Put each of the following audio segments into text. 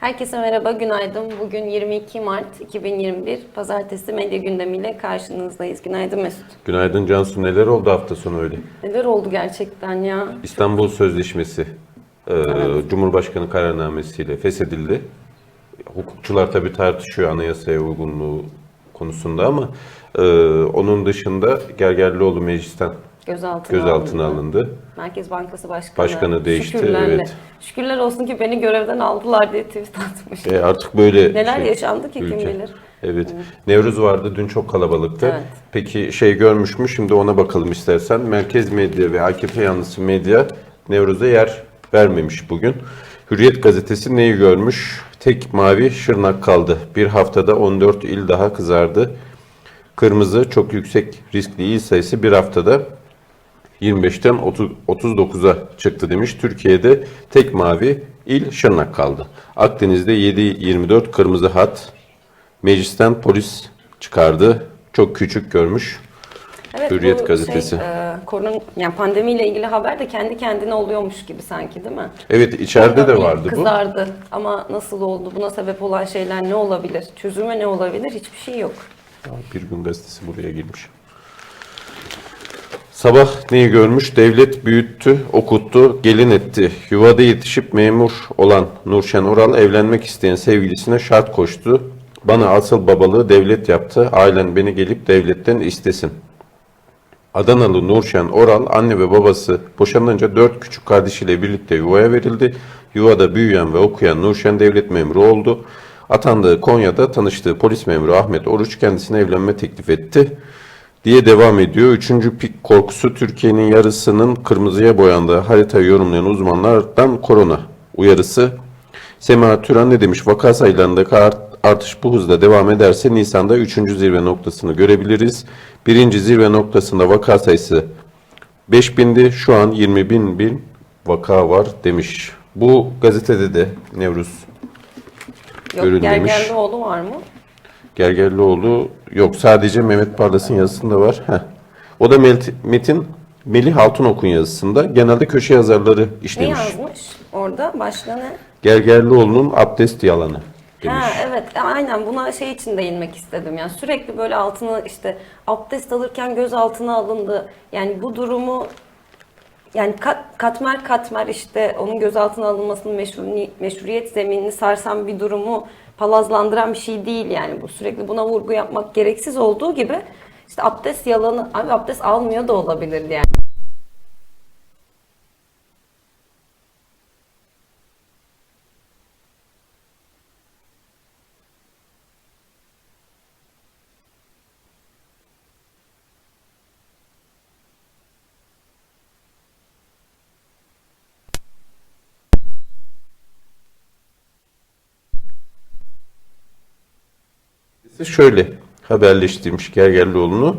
Herkese merhaba, günaydın. Bugün 22 Mart 2021 Pazartesi medya gündemiyle karşınızdayız. Günaydın Mesut. Günaydın Cansu. Neler oldu hafta sonu öyle? Neler oldu gerçekten ya? İstanbul Sözleşmesi e, Cumhurbaşkanı kararnamesiyle feshedildi. Hukukçular tabii tartışıyor anayasaya uygunluğu konusunda ama e, onun dışında Gergerlioğlu meclisten Gözaltına, gözaltına alındı. alındı. Merkez Bankası Başkanı. Başkanı değişti, Şükürlerle. evet. Şükürler olsun ki beni görevden aldılar diye tweet atmış. E, artık böyle Neler şey, yaşandı ki kim ülke. bilir. Evet. Nevruz vardı. Dün çok kalabalıktı. Evet. Peki şey görmüş mü? Şimdi ona bakalım istersen. Merkez medya ve AKP yanlısı medya Nevruz'a yer vermemiş bugün. Hürriyet gazetesi neyi görmüş? Tek mavi Şırnak kaldı. Bir haftada 14 il daha kızardı. Kırmızı çok yüksek riskli il sayısı bir haftada 25'ten 30 39'a çıktı demiş. Türkiye'de tek mavi il Şırnak kaldı. Akdeniz'de 7-24 kırmızı hat. Meclisten polis çıkardı. Çok küçük görmüş. Evet, Hürriyet bu gazetesi. Şey, e, korun, yani pandemiyle ilgili haber de kendi kendine oluyormuş gibi sanki değil mi? Evet içeride de Oradan vardı bu. Kızardı ama nasıl oldu? Buna sebep olan şeyler ne olabilir? Çözümü ne olabilir? Hiçbir şey yok. Bir gün gazetesi buraya girmiş. Sabah neyi görmüş? Devlet büyüttü, okuttu, gelin etti. Yuvada yetişip memur olan Nurşen Oral evlenmek isteyen sevgilisine şart koştu. Bana asıl babalığı devlet yaptı. Ailen beni gelip devletten istesin. Adanalı Nurşen Oral anne ve babası boşanınca dört küçük kardeşiyle birlikte yuvaya verildi. Yuvada büyüyen ve okuyan Nurşen devlet memuru oldu. Atandığı Konya'da tanıştığı polis memuru Ahmet Oruç kendisine evlenme teklif etti diye devam ediyor. Üçüncü pik korkusu Türkiye'nin yarısının kırmızıya boyandığı haritayı yorumlayan uzmanlardan korona uyarısı. Sema Türan ne demiş? Vaka sayılarındaki art- artış bu hızla devam ederse Nisan'da 3. zirve noktasını görebiliriz. Birinci zirve noktasında vaka sayısı 5000'di. Şu an 20 bin bin vaka var demiş. Bu gazetede de Nevruz Yok Görün demiş. Gergerlioğlu var mı? Gergerlioğlu yok sadece Mehmet Parlas'ın yazısında var. Heh. O da Metin Melih Altınok'un yazısında. Genelde köşe yazarları Ne işlemiş. yazmış orada? Başlığı ne? Gergerlioğlu'nun abdest yalanı demiş. Ha evet e, aynen buna şey için değinmek istedim. Yani sürekli böyle altını işte abdest alırken gözaltına alındı. Yani bu durumu yani kat, katmer katmer işte onun gözaltına alınmasının meşru, meşruiyet zeminini sarsan bir durumu palazlandıran bir şey değil yani bu sürekli buna vurgu yapmak gereksiz olduğu gibi işte abdest yalanı abi abdest almıyor da olabilirdi yani. Şöyle haberleştirmiş Gergerlioğlu'nu.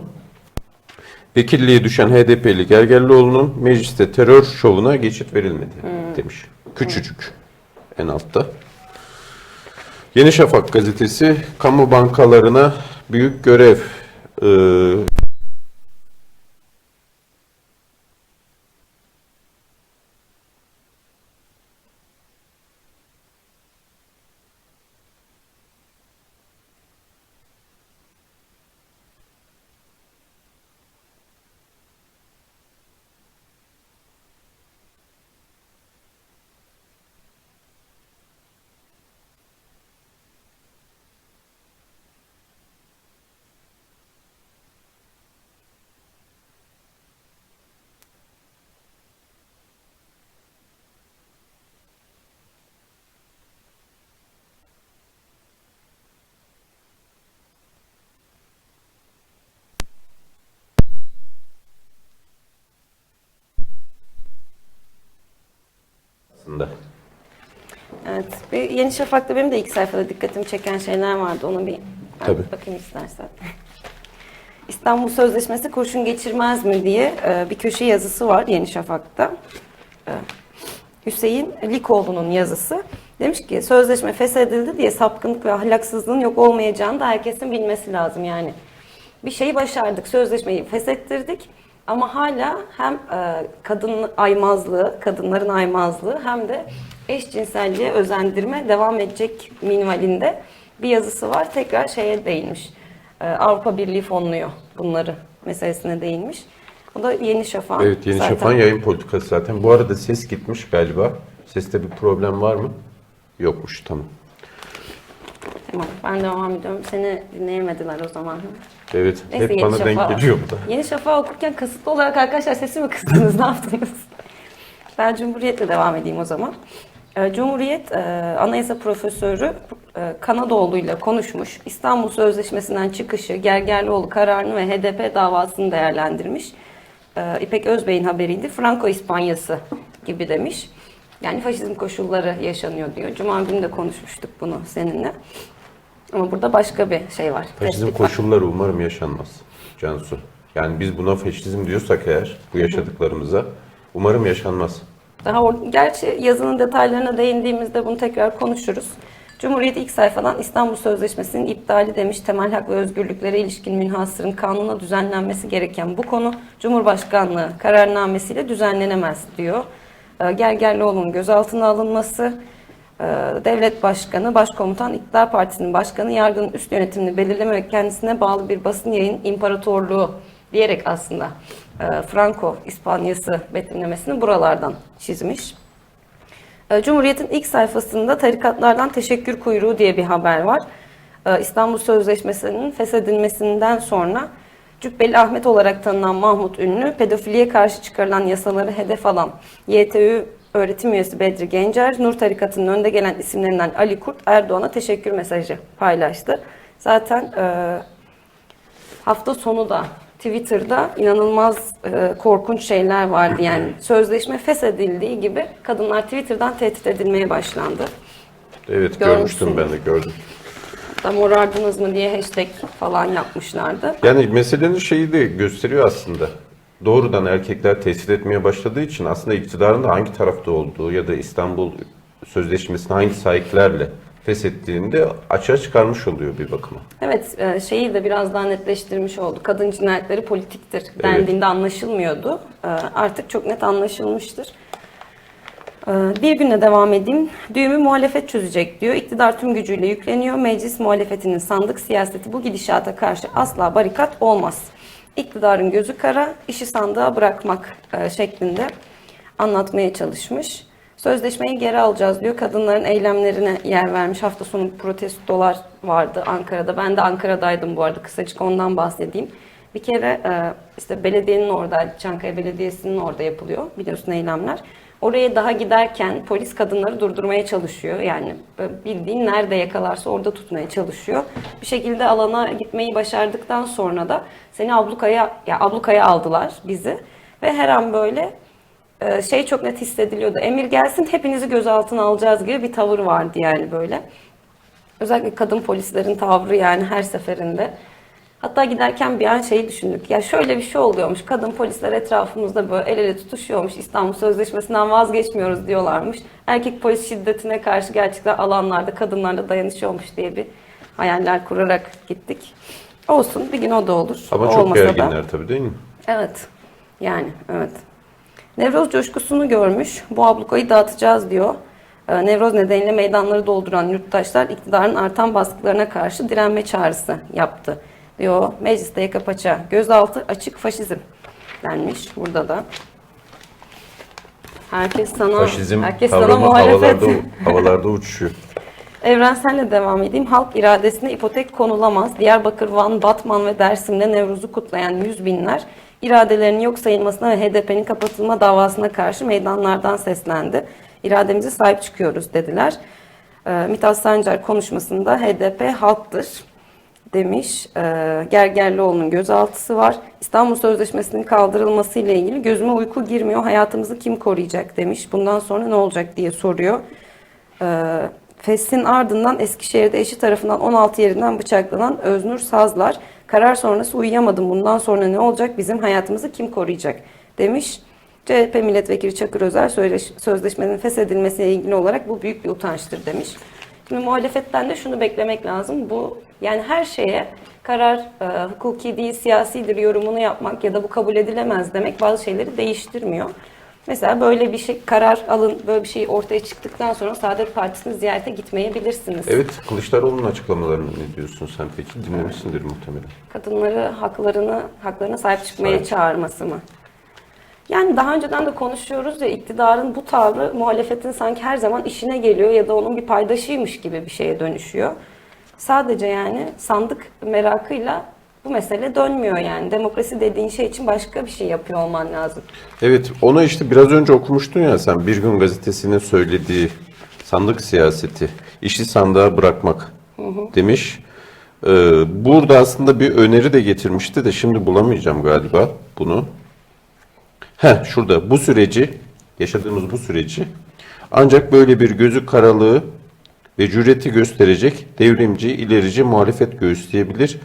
Vekilliğe düşen HDP'li Gergerlioğlu'nun mecliste terör şovuna geçit verilmedi demiş. Küçücük en altta. Yeni Şafak gazetesi kamu bankalarına büyük görev e, aslında. Evet. Bir Yeni Şafak'ta benim de ilk sayfada dikkatimi çeken şeyler vardı. Onu bir ben Tabii. bakayım istersen. İstanbul Sözleşmesi kurşun geçirmez mi diye e, bir köşe yazısı var Yeni Şafak'ta. E, Hüseyin Likoğlu'nun yazısı. Demiş ki sözleşme feshedildi diye sapkınlık ve ahlaksızlığın yok olmayacağını da herkesin bilmesi lazım yani. Bir şeyi başardık, sözleşmeyi feshettirdik ama hala hem e, kadın aymazlığı, kadınların aymazlığı hem de eşcinselliğe özendirme devam edecek minvalinde bir yazısı var. Tekrar şeye değinmiş. Ee, Avrupa Birliği fonluyor bunları meselesine değinmiş. O da Yeni Şafak. Evet Yeni zaten. Şafak'ın yayın politikası zaten. Bu arada ses gitmiş galiba. Seste bir problem var mı? Yokmuş tamam. Tamam ben devam ediyorum. Seni dinleyemediler o zaman. Evet Neyse, hep bana denk Şafak. geliyor bu da. Yeni Şafak okurken kasıtlı olarak arkadaşlar sesi mi kıstınız? ne yaptınız? Ben Cumhuriyet'le devam edeyim o zaman. Ee, Cumhuriyet e, Anayasa Profesörü e, Kanadoğlu'yla konuşmuş. İstanbul Sözleşmesi'nden çıkışı, Gergerlioğlu kararını ve HDP davasını değerlendirmiş. İpek Özbey'in haberiydi. Franco İspanyası gibi demiş. Yani faşizm koşulları yaşanıyor diyor. Cuma günü de konuşmuştuk bunu seninle. Ama burada başka bir şey var. Faşizm tespit var. koşulları umarım yaşanmaz Cansu. Yani biz buna faşizm diyorsak eğer bu yaşadıklarımıza umarım yaşanmaz. Daha or- gerçi yazının detaylarına değindiğimizde bunu tekrar konuşuruz. Cumhuriyet ilk sayfadan İstanbul Sözleşmesi'nin iptali demiş temel hak ve özgürlüklere ilişkin münhasırın kanuna düzenlenmesi gereken bu konu Cumhurbaşkanlığı kararnamesiyle düzenlenemez diyor. Ee, Gergerlioğlu'nun gözaltına alınması, e, devlet başkanı, başkomutan, iktidar partisinin başkanı yargının üst yönetimini belirleme ve kendisine bağlı bir basın yayın imparatorluğu diyerek aslında e, Franco İspanyası betimlemesini buralardan çizmiş. E, Cumhuriyet'in ilk sayfasında tarikatlardan teşekkür kuyruğu diye bir haber var. E, İstanbul Sözleşmesi'nin feshedilmesinden sonra Cübbeli Ahmet olarak tanınan Mahmut Ünlü, pedofiliye karşı çıkarılan yasaları hedef alan YTÜ öğretim üyesi Bedri Gencer, Nur Tarikatı'nın önde gelen isimlerinden Ali Kurt, Erdoğan'a teşekkür mesajı paylaştı. Zaten e, hafta sonu da Twitter'da inanılmaz e, korkunç şeyler vardı. Yani sözleşme feshedildiği gibi kadınlar Twitter'dan tehdit edilmeye başlandı. Evet görmüştüm ben de gördüm. Da morardınız mı diye hashtag falan yapmışlardı. Yani meselenin şeyi de gösteriyor aslında. Doğrudan erkekler tehdit etmeye başladığı için aslında iktidarın da hangi tarafta olduğu ya da İstanbul Sözleşmesi'ni hangi sahiplerle feshettiğini de açığa çıkarmış oluyor bir bakıma. Evet e, şeyi de biraz daha netleştirmiş oldu. Kadın cinayetleri politiktir dendiğinde anlaşılmıyordu. E, Artık çok net anlaşılmıştır. E, Bir güne devam edeyim. Düğümü muhalefet çözecek diyor. İktidar tüm gücüyle yükleniyor. Meclis muhalefetinin sandık siyaseti bu gidişata karşı asla barikat olmaz. İktidarın gözü kara, işi sandığa bırakmak şeklinde anlatmaya çalışmış. Sözleşmeyi geri alacağız diyor. Kadınların eylemlerine yer vermiş. Hafta sonu protestolar vardı Ankara'da. Ben de Ankara'daydım bu arada. Kısacık ondan bahsedeyim. Bir kere e, işte belediyenin orada, Çankaya Belediyesi'nin orada yapılıyor biliyorsun eylemler. Oraya daha giderken polis kadınları durdurmaya çalışıyor. Yani böyle bildiğin nerede yakalarsa orada tutmaya çalışıyor. Bir şekilde alana gitmeyi başardıktan sonra da seni ablukaya, ya ablukaya aldılar bizi. Ve her an böyle e, şey çok net hissediliyordu. Emir gelsin hepinizi gözaltına alacağız gibi bir tavır vardı yani böyle. Özellikle kadın polislerin tavrı yani her seferinde. Hatta giderken bir an şeyi düşündük. Ya şöyle bir şey oluyormuş. Kadın polisler etrafımızda böyle el ele tutuşuyormuş. İstanbul Sözleşmesi'nden vazgeçmiyoruz diyorlarmış. Erkek polis şiddetine karşı gerçekten alanlarda kadınlarla dayanışıyormuş diye bir hayaller kurarak gittik. Olsun bir gün o da olur. Ama O çok olmasa da- gerginler tabii değil mi? Evet. Yani evet. Nevroz coşkusunu görmüş. Bu ablukayı dağıtacağız diyor. Ee, Nevroz nedeniyle meydanları dolduran yurttaşlar iktidarın artan baskılarına karşı direnme çağrısı yaptı. Diyor mecliste yaka paça gözaltı açık faşizm denmiş burada da. Herkes sana, Faşizm herkes sana muhalefet. havalarda, havalarda uçuşuyor. Evrenselle devam edeyim. Halk iradesine ipotek konulamaz. Diyarbakır, Van, Batman ve Dersim'de Nevruz'u kutlayan yüz binler iradelerinin yok sayılmasına ve HDP'nin kapatılma davasına karşı meydanlardan seslendi. İrademize sahip çıkıyoruz dediler. Ee, Mithat Sancar konuşmasında HDP halktır demiş. Ee, Gergerlioğlu'nun gözaltısı var. İstanbul Sözleşmesi'nin kaldırılması ile ilgili gözüme uyku girmiyor. Hayatımızı kim koruyacak demiş. Bundan sonra ne olacak diye soruyor. Ee, Festin ardından Eskişehir'de eşi tarafından 16 yerinden bıçaklanan Öznur Sazlar, karar sonrası uyuyamadım bundan sonra ne olacak bizim hayatımızı kim koruyacak demiş. CHP milletvekili Çakır Özer sözleşmenin feshedilmesiyle ilgili olarak bu büyük bir utançtır demiş. Şimdi muhalefetten de şunu beklemek lazım. Bu yani her şeye karar e, hukuki değil siyasidir yorumunu yapmak ya da bu kabul edilemez demek bazı şeyleri değiştirmiyor. Mesela böyle bir şey karar alın, böyle bir şey ortaya çıktıktan sonra Saadet Partisi'ni ziyarete gitmeyebilirsiniz. Evet, Kılıçdaroğlu'nun açıklamalarını ne diyorsun sen peki? Dinlemişsindir muhtemelen. Kadınları haklarını haklarına sahip çıkmaya Sahip. çağırması mı? Yani daha önceden de konuşuyoruz ya iktidarın bu tavrı muhalefetin sanki her zaman işine geliyor ya da onun bir paydaşıymış gibi bir şeye dönüşüyor. Sadece yani sandık merakıyla bu mesele dönmüyor yani. Demokrasi dediğin şey için başka bir şey yapıyor olman lazım. Evet, onu işte biraz önce okumuştun ya sen Bir Gün Gazetesi'nin söylediği sandık siyaseti, işi sandığa bırakmak demiş. Ee, burada aslında bir öneri de getirmişti de şimdi bulamayacağım galiba bunu. Heh, şurada bu süreci, yaşadığımız bu süreci ancak böyle bir gözü karalığı ve cüreti gösterecek devrimci, ilerici muhalefet göğüsleyebilir.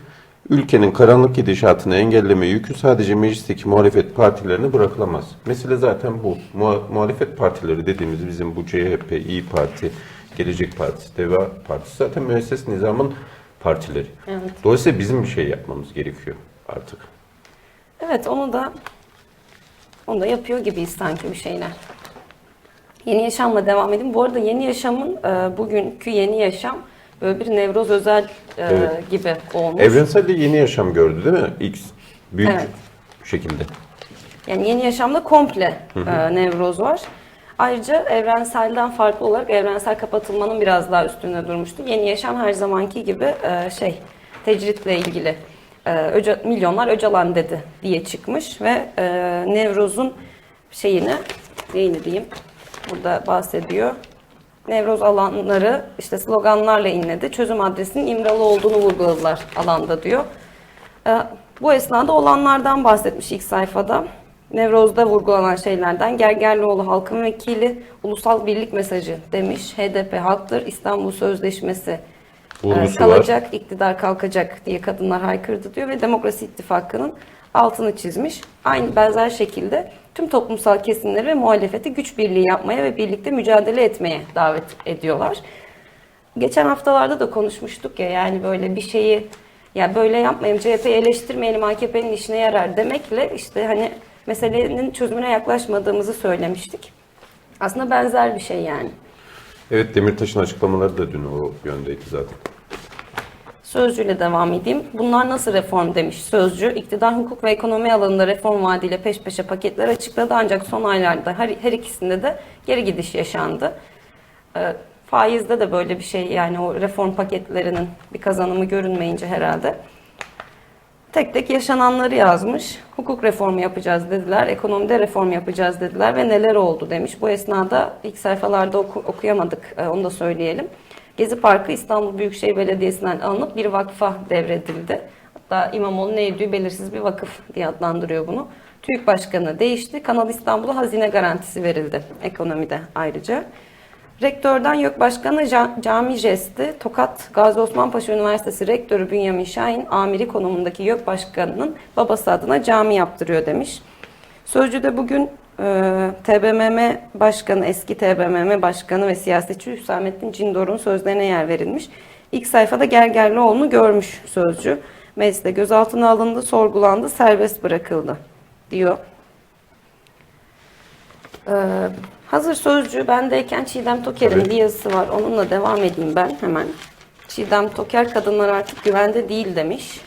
Ülkenin karanlık gidişatını engelleme yükü sadece meclisteki muhalefet partilerine bırakılamaz. Mesele zaten bu. Muha- muhalefet partileri dediğimiz bizim bu CHP, İyi Parti, Gelecek Partisi, Deva Partisi zaten müesses nizamın partileri. Evet. Dolayısıyla bizim bir şey yapmamız gerekiyor artık. Evet onu da onu da yapıyor gibiyiz sanki bir şeyler. Yeni Yaşam'la devam edeyim. Bu arada Yeni Yaşam'ın e, bugünkü Yeni Yaşam böyle bir Nevroz özel e, Evet. gibi olmuş. Evrensel de yeni yaşam gördü değil mi? X. Büyük Evet. şekilde. Yani Yeni Yaşam'da komple e, Nevroz var. Ayrıca evrenselden farklı olarak evrensel kapatılmanın biraz daha üstünde durmuştu. Yeni Yaşam her zamanki gibi e, şey tecritle ilgili e, öce, milyonlar Öcalan dedi diye çıkmış ve e, Nevroz'un şeyini neyini diyeyim burada bahsediyor. Nevroz alanları işte sloganlarla inledi. Çözüm adresinin İmralı olduğunu vurguladılar alanda diyor. Ee, Bu esnada olanlardan bahsetmiş ilk sayfada. Nevroz'da vurgulanan şeylerden Gergerlioğlu halkın vekili, ulusal birlik mesajı demiş. HDP halktır, İstanbul Sözleşmesi e, Vurgusu var. kalacak, iktidar kalkacak diye kadınlar haykırdı diyor ve Demokrasi İttifakı'nın altını çizmiş. Aynı benzer şekilde tüm toplumsal kesimleri ve muhalefeti güç birliği yapmaya ve birlikte mücadele etmeye davet ediyorlar. Geçen haftalarda da konuşmuştuk ya yani böyle bir şeyi ya böyle yapmayalım CHP'yi eleştirmeyelim AKP'nin işine yarar demekle işte hani meselenin çözümüne yaklaşmadığımızı söylemiştik. Aslında benzer bir şey yani. Evet Demirtaş'ın açıklamaları da dün o yöndeydi zaten. Sözcüyle devam edeyim. Bunlar nasıl reform demiş Sözcü. İktidar hukuk ve ekonomi alanında reform vaadiyle peş peşe paketler açıkladı ancak son aylarda her, her ikisinde de geri gidiş yaşandı. Ee, faizde de böyle bir şey yani o reform paketlerinin bir kazanımı görünmeyince herhalde. Tek tek yaşananları yazmış. Hukuk reformu yapacağız dediler, ekonomide reform yapacağız dediler ve neler oldu demiş. Bu esnada ilk sayfalarda oku- okuyamadık, e, onu da söyleyelim. Gezi Parkı İstanbul Büyükşehir Belediyesi'nden alınıp bir vakfa devredildi. Hatta İmamoğlu ne ediyor belirsiz bir vakıf diye adlandırıyor bunu. TÜİK Başkanı değişti. Kanal İstanbul'a hazine garantisi verildi ekonomide ayrıca. Rektörden YÖK Başkanı Ca- Cami Jesti, Tokat Gazi Osman Paşa Üniversitesi Rektörü Bünyamin Şahin, amiri konumundaki YÖK Başkanı'nın babası adına cami yaptırıyor demiş. Sözcü'de bugün e, TBMM Başkanı, eski TBMM Başkanı ve siyasetçi Hüsamettin Cindor'un sözlerine yer verilmiş. İlk sayfada Gergerlioğlu'nu görmüş Sözcü. Mecliste gözaltına alındı, sorgulandı, serbest bırakıldı diyor. Ee, hazır sözcü bendeyken Çiğdem Toker'in Tabii. bir yazısı var. Onunla devam edeyim ben hemen. Çiğdem Toker kadınlar artık güvende değil demiş.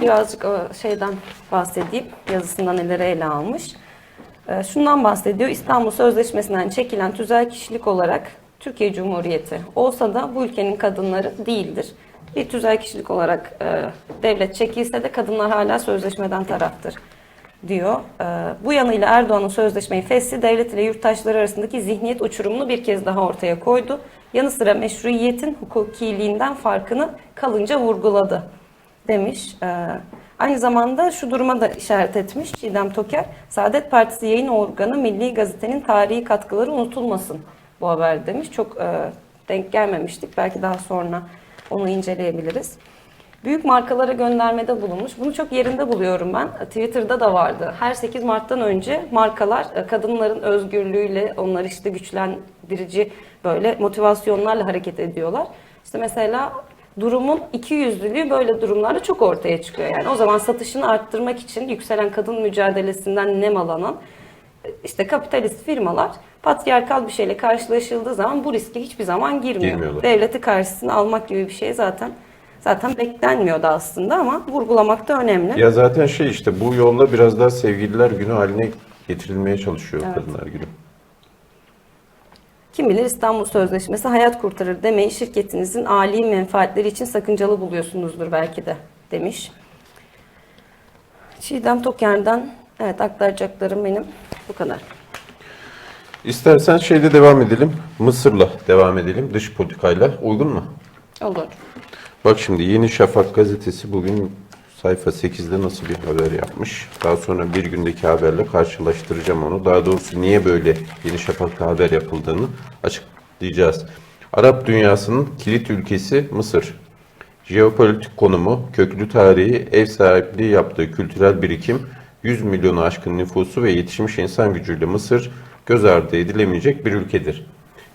Birazcık o şeyden bahsedeyim. Yazısında neleri ele almış. Ee, şundan bahsediyor. İstanbul Sözleşmesi'nden çekilen tüzel kişilik olarak Türkiye Cumhuriyeti olsa da bu ülkenin kadınları değildir. Bir tüzel kişilik olarak e, devlet çekilse de kadınlar hala sözleşmeden taraftır diyor. Bu yanıyla Erdoğan'ın sözleşmeyi fesli devlet ile yurttaşları arasındaki zihniyet uçurumunu bir kez daha ortaya koydu. Yanı sıra meşruiyetin hukukiliğinden farkını kalınca vurguladı demiş. Ee, aynı zamanda şu duruma da işaret etmiş Çiğdem Toker. Saadet Partisi yayın organı Milli Gazete'nin tarihi katkıları unutulmasın bu haber demiş. Çok e, denk gelmemiştik. Belki daha sonra onu inceleyebiliriz. Büyük markalara göndermede bulunmuş. Bunu çok yerinde buluyorum ben. Twitter'da da vardı. Her 8 Mart'tan önce markalar e, kadınların özgürlüğüyle onları işte güçlendirici böyle motivasyonlarla hareket ediyorlar. İşte mesela durumun iki yüzlülüğü böyle durumlarda çok ortaya çıkıyor. Yani o zaman satışını arttırmak için yükselen kadın mücadelesinden nemalanan işte kapitalist firmalar patriarkal bir şeyle karşılaşıldığı zaman bu riske hiçbir zaman girmiyor. Girmiyorlar. Devleti karşısına almak gibi bir şey zaten zaten beklenmiyordu aslında ama vurgulamak da önemli. Ya zaten şey işte bu yolla biraz daha sevgililer günü haline getirilmeye çalışıyor Evet. kadınlar günü. Kim bilir İstanbul Sözleşmesi hayat kurtarır demeyi şirketinizin âli menfaatleri için sakıncalı buluyorsunuzdur belki de demiş. Çiğdem Toker'den evet aktaracaklarım benim bu kadar. İstersen şeyde devam edelim. Mısır'la devam edelim. Dış politikayla. Uygun mu? Olur. Bak şimdi Yeni Şafak gazetesi bugün sayfa 8'de nasıl bir haber yapmış. Daha sonra bir gündeki haberle karşılaştıracağım onu. Daha doğrusu niye böyle Yeni Şafak'ta haber yapıldığını açıklayacağız. Arap dünyasının kilit ülkesi Mısır. Jeopolitik konumu, köklü tarihi, ev sahipliği yaptığı kültürel birikim, 100 milyonu aşkın nüfusu ve yetişmiş insan gücüyle Mısır göz ardı edilemeyecek bir ülkedir.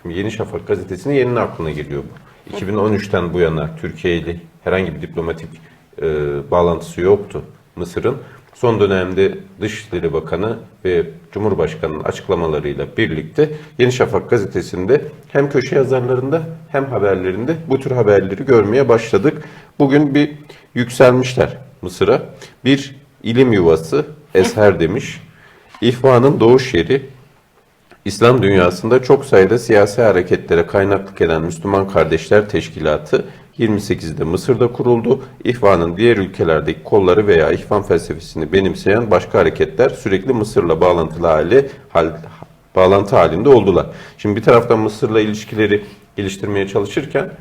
Şimdi Yeni Şafak gazetesinin yeninin aklına geliyor bu. 2013'ten bu yana Türkiye ile herhangi bir diplomatik e, bağlantısı yoktu Mısır'ın. Son dönemde Dışişleri Bakanı ve Cumhurbaşkanı'nın açıklamalarıyla birlikte Yeni Şafak gazetesinde hem köşe yazarlarında hem haberlerinde bu tür haberleri görmeye başladık. Bugün bir yükselmişler Mısır'a. Bir ilim yuvası eser demiş. İhvanın doğuş yeri İslam dünyasında çok sayıda siyasi hareketlere kaynaklık eden Müslüman Kardeşler Teşkilatı 28'de Mısır'da kuruldu. İhvanın diğer ülkelerdeki kolları veya ihvan felsefesini benimseyen başka hareketler sürekli Mısır'la bağlantılı hale hal, bağlantı halinde oldular. Şimdi bir taraftan Mısır'la ilişkileri geliştirmeye çalışırken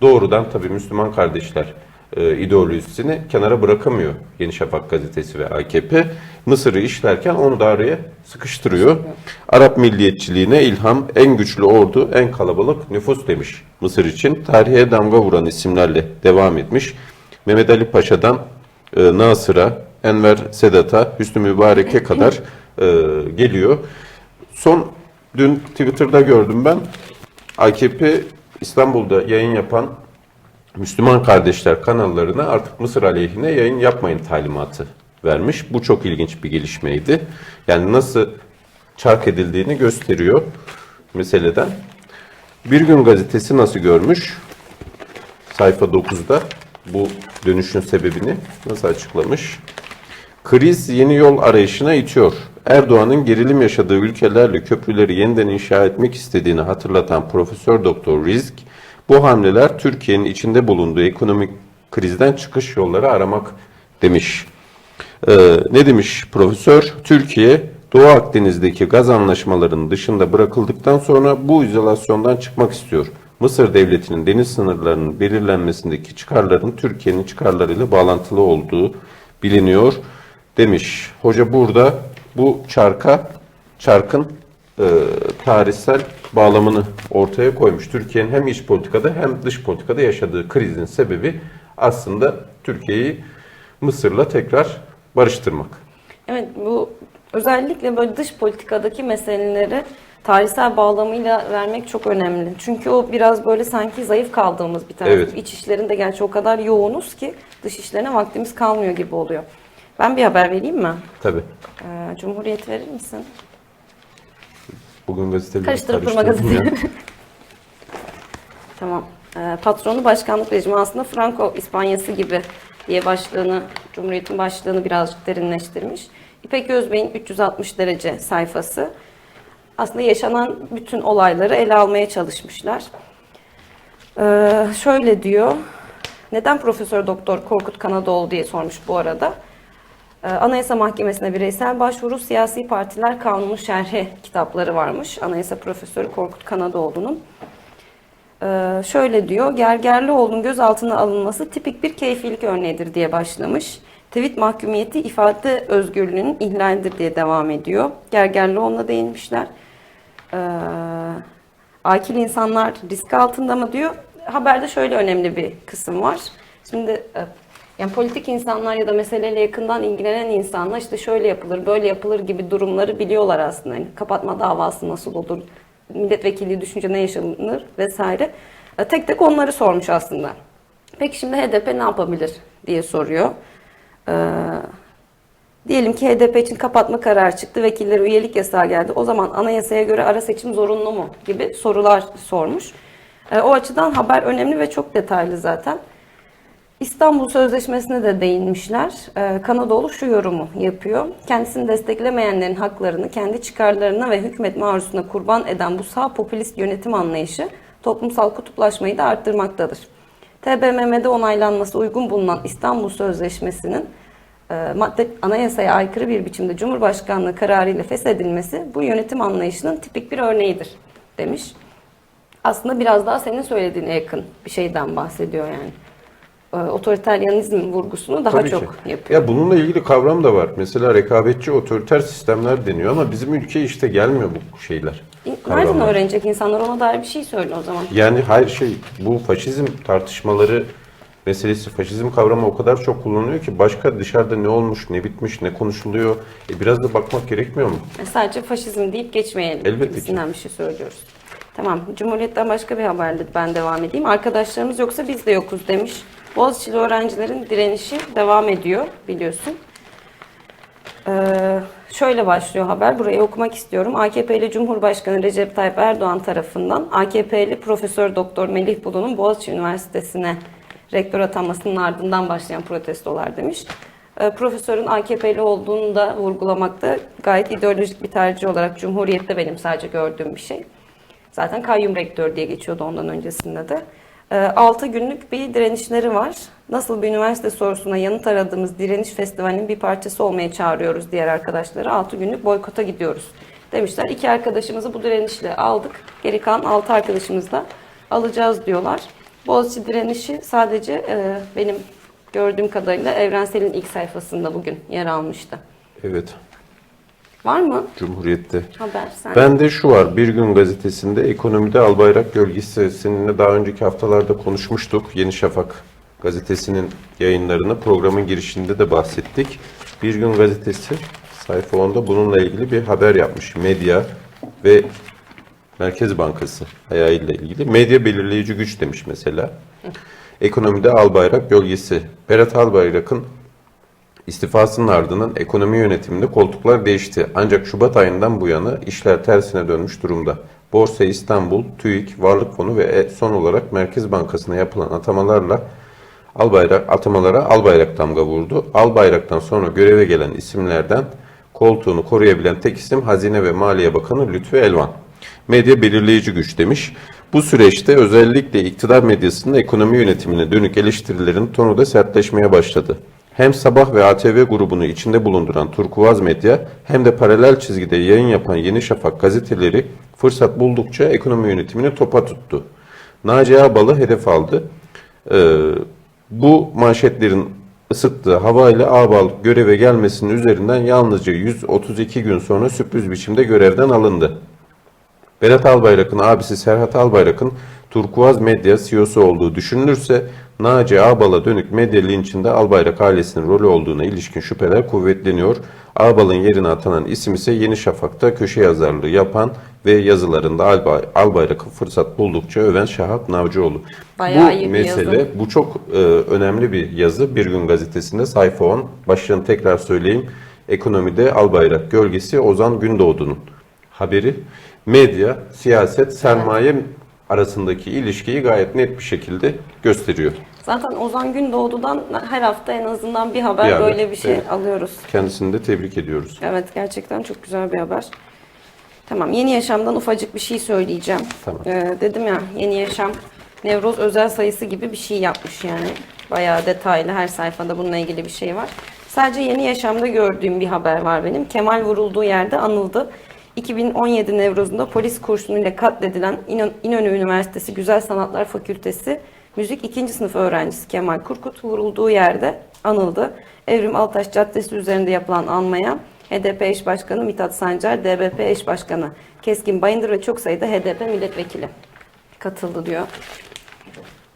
doğrudan tabii Müslüman kardeşler e, ideolojisini kenara bırakamıyor Yeni Şafak gazetesi ve AKP. Mısır'ı işlerken onu da araya sıkıştırıyor. Arap milliyetçiliğine ilham en güçlü ordu, en kalabalık nüfus demiş Mısır için. Tarihe damga vuran isimlerle devam etmiş. Mehmet Ali Paşa'dan e, Nasır'a, Enver Sedat'a, Hüsnü Mübarek'e kadar e, geliyor. Son dün Twitter'da gördüm ben. AKP İstanbul'da yayın yapan Müslüman Kardeşler kanallarına artık Mısır aleyhine yayın yapmayın talimatı vermiş. Bu çok ilginç bir gelişmeydi. Yani nasıl çark edildiğini gösteriyor meseleden. Bir gün gazetesi nasıl görmüş? Sayfa 9'da bu dönüşün sebebini nasıl açıklamış? Kriz yeni yol arayışına itiyor. Erdoğan'ın gerilim yaşadığı ülkelerle köprüleri yeniden inşa etmek istediğini hatırlatan Profesör Doktor Rizk, bu hamleler Türkiye'nin içinde bulunduğu ekonomik krizden çıkış yolları aramak demiş. Ee, ne demiş profesör? Türkiye Doğu Akdeniz'deki gaz anlaşmalarının dışında bırakıldıktan sonra bu izolasyondan çıkmak istiyor. Mısır devletinin deniz sınırlarının belirlenmesindeki çıkarların Türkiye'nin çıkarlarıyla bağlantılı olduğu biliniyor demiş. Hoca burada bu çarka, çarkın e, tarihsel bağlamını ortaya koymuş. Türkiye'nin hem iç politikada hem dış politikada yaşadığı krizin sebebi aslında Türkiye'yi Mısır'la tekrar barıştırmak. Evet bu özellikle böyle dış politikadaki meseleleri tarihsel bağlamıyla vermek çok önemli. Çünkü o biraz böyle sanki zayıf kaldığımız bir taraf. Evet. İç işlerinde gerçi o kadar yoğunuz ki dış işlerine vaktimiz kalmıyor gibi oluyor. Ben bir haber vereyim mi? Tabii. Ee, Cumhuriyet verir misin? Bugün gazeteleri Karıştırıp durma karıştırdım ya. gazeteyi. Tamam. Ee, patronu başkanlık rejimi aslında Franco İspanyası gibi diye başlığını, Cumhuriyet'in başlığını birazcık derinleştirmiş. İpek Özbey'in 360 derece sayfası aslında yaşanan bütün olayları ele almaya çalışmışlar. Ee, şöyle diyor, neden Profesör Doktor Korkut Kanadoğlu diye sormuş bu arada. Ee, Anayasa Mahkemesi'ne bireysel başvuru, siyasi partiler kanunu şerhi kitapları varmış. Anayasa Profesörü Korkut Kanadoğlu'nun. Ee, şöyle diyor, Gergerlioğlu'nun gözaltına alınması tipik bir keyfilik örneğidir diye başlamış. Tweet mahkumiyeti ifade özgürlüğünün ihlalidir diye devam ediyor. Gergerlioğlu'na değinmişler. Ee, akil insanlar risk altında mı diyor. Haberde şöyle önemli bir kısım var. Şimdi e, yani politik insanlar ya da meseleyle yakından ilgilenen insanlar işte şöyle yapılır, böyle yapılır gibi durumları biliyorlar aslında. Yani kapatma davası nasıl olur, milletvekili düşünce ne yaşanır vesaire. E, Tek tek onları sormuş aslında. Peki şimdi HDP ne yapabilir diye soruyor. Ee, diyelim ki HDP için kapatma kararı çıktı, vekillere üyelik yasağı geldi. O zaman anayasaya göre ara seçim zorunlu mu gibi sorular sormuş. Ee, o açıdan haber önemli ve çok detaylı zaten. İstanbul Sözleşmesi'ne de değinmişler. Ee, Kanadoğlu şu yorumu yapıyor. Kendisini desteklemeyenlerin haklarını kendi çıkarlarına ve hükmetme arzusuna kurban eden bu sağ popülist yönetim anlayışı toplumsal kutuplaşmayı da arttırmaktadır. TBMM'de onaylanması uygun bulunan İstanbul Sözleşmesi'nin e, madde anayasaya aykırı bir biçimde Cumhurbaşkanlığı kararıyla feshedilmesi bu yönetim anlayışının tipik bir örneğidir demiş. Aslında biraz daha senin söylediğine yakın bir şeyden bahsediyor yani. E, Otoriteryanizm vurgusunu daha Tabii çok ki. yapıyor. Ya bununla ilgili kavram da var. Mesela rekabetçi otoriter sistemler deniyor ama bizim ülkeye işte gelmiyor bu şeyler. Nereden öğrenecek insanlar ona dair bir şey söyle o zaman. Yani hayır şey bu faşizm tartışmaları meselesi faşizm kavramı o kadar çok kullanılıyor ki başka dışarıda ne olmuş, ne bitmiş, ne konuşuluyor. E biraz da bakmak gerekmiyor mu? E, Sadece faşizm deyip geçmeyelim Elbette ki. gibisinden bir şey söylüyoruz. Tamam, Cumhuriyet'ten başka bir haberle ben devam edeyim. Arkadaşlarımız yoksa biz de yokuz demiş. Boğaziçi'li öğrencilerin direnişi devam ediyor biliyorsun. Ee, şöyle başlıyor haber. Burayı okumak istiyorum. AKP'li Cumhurbaşkanı Recep Tayyip Erdoğan tarafından AKP'li Profesör Doktor Melih Bulu'nun Boğaziçi Üniversitesi'ne rektör atanmasının ardından başlayan protestolar demiş. Ee, profesörün AKP'li olduğunu da vurgulamakta gayet ideolojik bir tercih olarak Cumhuriyet'te benim sadece gördüğüm bir şey. Zaten kayyum rektör diye geçiyordu ondan öncesinde de. 6 günlük bir direnişleri var. Nasıl bir üniversite sorusuna yanıt aradığımız direniş festivalinin bir parçası olmaya çağırıyoruz diğer arkadaşları. 6 günlük boykota gidiyoruz demişler. İki arkadaşımızı bu direnişle aldık. Geri kalan 6 arkadaşımızı da alacağız diyorlar. Boğaziçi direnişi sadece e, benim gördüğüm kadarıyla Evrensel'in ilk sayfasında bugün yer almıştı. Evet, Var mı Cumhuriyet'te. haber sen? Ben de şu var, Bir Gün Gazetesi'nde ekonomide Albayrak Gölgesi seninle daha önceki haftalarda konuşmuştuk. Yeni Şafak gazetesinin yayınlarını programın girişinde de bahsettik. Bir Gün Gazetesi sayfa 10'da bununla ilgili bir haber yapmış. Medya ve Merkez Bankası ayağıyla ilgili. Medya belirleyici güç demiş mesela. Ekonomide Albayrak Gölgesi. Berat Albayrak'ın İstifasının ardından ekonomi yönetiminde koltuklar değişti. Ancak Şubat ayından bu yana işler tersine dönmüş durumda. Borsa İstanbul, TÜİK, Varlık Fonu ve e- son olarak Merkez Bankası'na yapılan atamalarla Albayrak atamalara Albayrak damga vurdu. Albayrak'tan sonra göreve gelen isimlerden koltuğunu koruyabilen tek isim Hazine ve Maliye Bakanı Lütfü Elvan. Medya belirleyici güç demiş. Bu süreçte özellikle iktidar medyasının ekonomi yönetimine dönük eleştirilerin tonu da sertleşmeye başladı. Hem Sabah ve ATV grubunu içinde bulunduran Turkuaz Medya hem de paralel çizgide yayın yapan Yeni Şafak gazeteleri fırsat buldukça ekonomi yönetimini topa tuttu. Naci Ağbal'ı hedef aldı. Ee, bu manşetlerin ısıttığı havayla Ağbal göreve gelmesinin üzerinden yalnızca 132 gün sonra sürpriz biçimde görevden alındı. Berat Albayrak'ın abisi Serhat Albayrak'ın Turkuaz Medya CEO'su olduğu düşünülürse Naci Ağbal'a dönük medya linçinde Albayrak ailesinin rolü olduğuna ilişkin şüpheler kuvvetleniyor. Ağbal'ın yerine atanan isim ise Yeni Şafak'ta köşe yazarlığı yapan ve yazılarında Albay, Albayrak'ı fırsat buldukça öven Şahap Navcıoğlu. Bayağı bu mesele, yazı. bu çok e, önemli bir yazı. Bir gün gazetesinde sayfa 10. Başlığını tekrar söyleyeyim. Ekonomide Albayrak gölgesi Ozan Gündoğdu'nun haberi. Medya, siyaset, sermaye arasındaki ilişkiyi gayet net bir şekilde gösteriyor. Zaten Ozan Gündoğdu'dan her hafta en azından bir haber Bir haber, böyle bir şey evet. alıyoruz. Kendisini de tebrik ediyoruz. Evet gerçekten çok güzel bir haber. Tamam Yeni Yaşam'dan ufacık bir şey söyleyeceğim. Tamam. Ee, dedim ya Yeni Yaşam Nevroz özel sayısı gibi bir şey yapmış yani. Bayağı detaylı her sayfada bununla ilgili bir şey var. Sadece Yeni Yaşam'da gördüğüm bir haber var benim. Kemal vurulduğu yerde anıldı. 2017 Nevroz'unda polis kurşunuyla katledilen İnönü Üniversitesi Güzel Sanatlar Fakültesi Müzik 2. sınıf öğrencisi Kemal Kurkut vurulduğu yerde anıldı. Evrim Altaş Caddesi üzerinde yapılan anmaya HDP eş başkanı Mithat Sancar, DBP eş başkanı Keskin Bayındır ve çok sayıda HDP milletvekili katıldı diyor.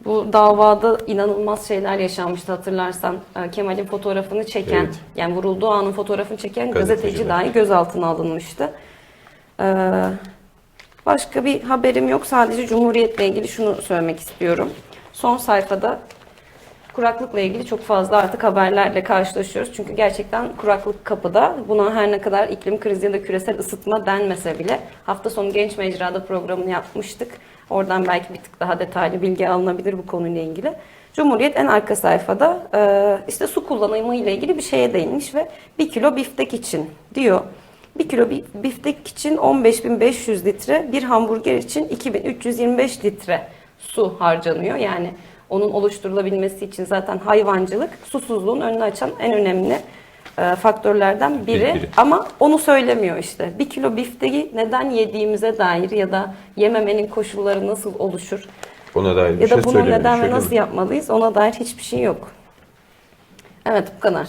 Bu davada inanılmaz şeyler yaşanmıştı hatırlarsan. Ee, Kemal'in fotoğrafını çeken, Evet. yani vurulduğu anın fotoğrafını çeken gazeteci dahi gözaltına alınmıştı. Ee, başka bir haberim yok. Sadece Cumhuriyet'le ilgili şunu söylemek istiyorum. Son sayfada kuraklıkla ilgili çok fazla artık haberlerle karşılaşıyoruz. Çünkü gerçekten kuraklık kapıda. Buna her ne kadar iklim krizi ya da küresel ısıtma denmese bile hafta sonu Genç Mecra'da programını yapmıştık. Oradan belki bir tık daha detaylı bilgi alınabilir bu konuyla ilgili. Cumhuriyet en arka sayfada e, işte su kullanımı ile ilgili bir şeye değinmiş ve 1 kilo biftek için diyor. 1 kilo bi- biftek için 15.500 litre, bir hamburger için 2325 litre su harcanıyor. Yani onun oluşturulabilmesi için zaten hayvancılık susuzluğun önünü açan en önemli e, faktörlerden biri. Biri. Ama onu söylemiyor işte. Bir kilo bifteği neden yediğimize dair ya da yememenin koşulları nasıl oluşur Ona dair bir ya şey da bunu söylemiyor. neden ve nasıl yapmalıyız ona dair hiçbir şey yok. Evet bu kadar.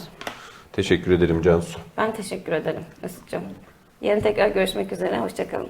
Teşekkür ederim Cansu. Ben teşekkür ederim Mesut'cum. Yarın tekrar görüşmek üzere. Hoşçakalın.